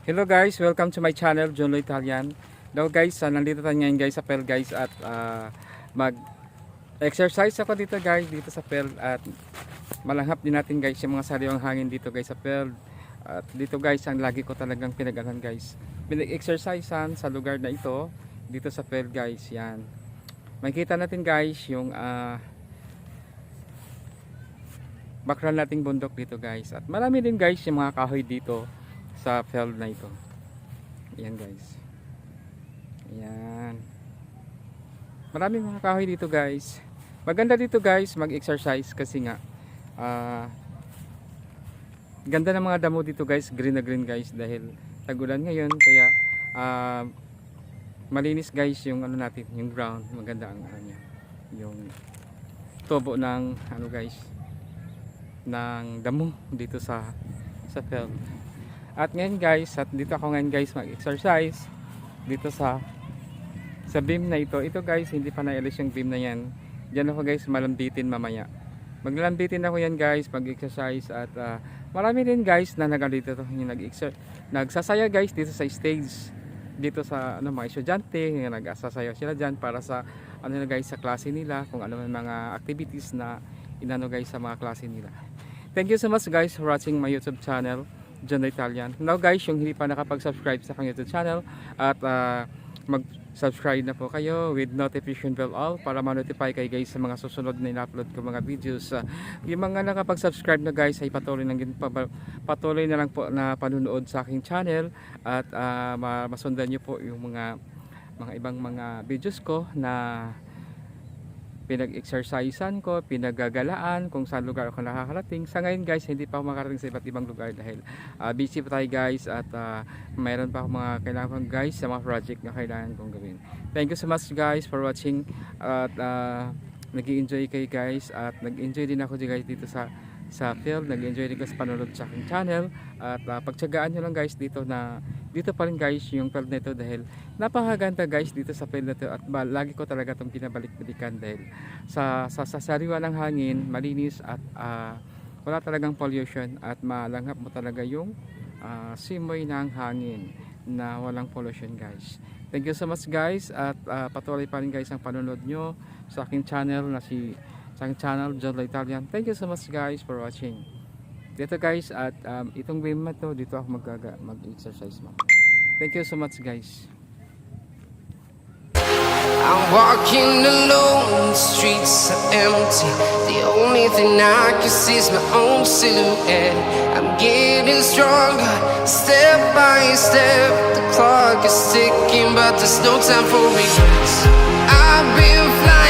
Hello guys, welcome to my channel, John Lo Italian. Hello guys, ah, nandito tayo ngayon guys sa Pel guys at ah, mag exercise ako dito guys dito sa Pel at malanghap din natin guys yung mga sariwang hangin dito guys sa Pel. At dito guys, ang lagi ko talagang pinagalan guys. Pinag-exercisean sa lugar na ito dito sa Pel guys, yan. Makikita natin guys yung ah background nating bundok dito guys. At marami din guys yung mga kahoy dito sa field na ito. Ayan guys. Ayan. Maraming mga kahoy dito guys. Maganda dito guys mag-exercise kasi nga ah ganda ng mga damo dito guys. Green na green guys dahil tagulan ngayon kaya ah, malinis guys yung ano natin, yung ground. Maganda ang ano. Yung tubo ng ano guys ng damo dito sa sa field. At ngayon guys, at dito ako ngayon guys mag-exercise dito sa sa beam na ito. Ito guys, hindi pa nailis yung beam na yan. Diyan ako guys malambitin mamaya. Maglalambitin ako yan guys, mag-exercise at ah, marami din guys na nagalito to, yung nag-exer nagsasaya guys dito sa stage dito sa ano mga estudyante, yung nag-asasayaw sila diyan para sa ano na guys sa klase nila, kung ano man mga activities na inano guys sa mga klase nila. Thank you so much guys for watching my YouTube channel. John Italian. Now guys, yung hindi pa nakapag-subscribe sa aking YouTube channel at ah, mag-subscribe na po kayo with notification bell all para ma-notify kayo guys sa mga susunod na in-upload ko mga videos. Ah, yung mga nakapag-subscribe na guys ay patuloy na, patuloy na lang po na panunood sa aking channel at ma- masundan nyo po yung mga mga ibang mga videos ko na pinag-exercisean ko, pinagagalaan kung saan lugar ako nakakarating. Sa ngayon guys, hindi pa ako makarating sa iba't ibang lugar dahil ah, busy pa tayo guys at ah, mayroon pa ako mga kailangan guys sa mga project na kailangan kong gawin. Thank you so much guys for watching at uh, nag enjoy kayo guys at nag-enjoy din ako dito sa sa field, nag-enjoy din kasi panonood sa aking channel. At uh, pagtsagaan nyo lang guys dito na dito pa rin guys yung field na ito dahil napakaganda guys dito sa field na ito. At ba, lagi ko talaga itong binabalik-balikan dahil sa, sa, sa sariwa ng hangin, malinis at ah, wala talagang pollution at malanghap mo talaga yung ah, simoy ng hangin na walang pollution guys. Thank you so much guys. At ah, patuloy pa rin guys ang panonood nyo sa aking channel na si sa channel John La Italian. Thank you so much guys for watching. Dito guys at um, itong game na to dito ako mag-exercise mo. Thank you so much guys. I'm walking alone, the streets are empty. The only thing I can see is my own silhouette. I'm getting stronger, step by step. The clock is ticking, but there's no time for regrets. I've been flying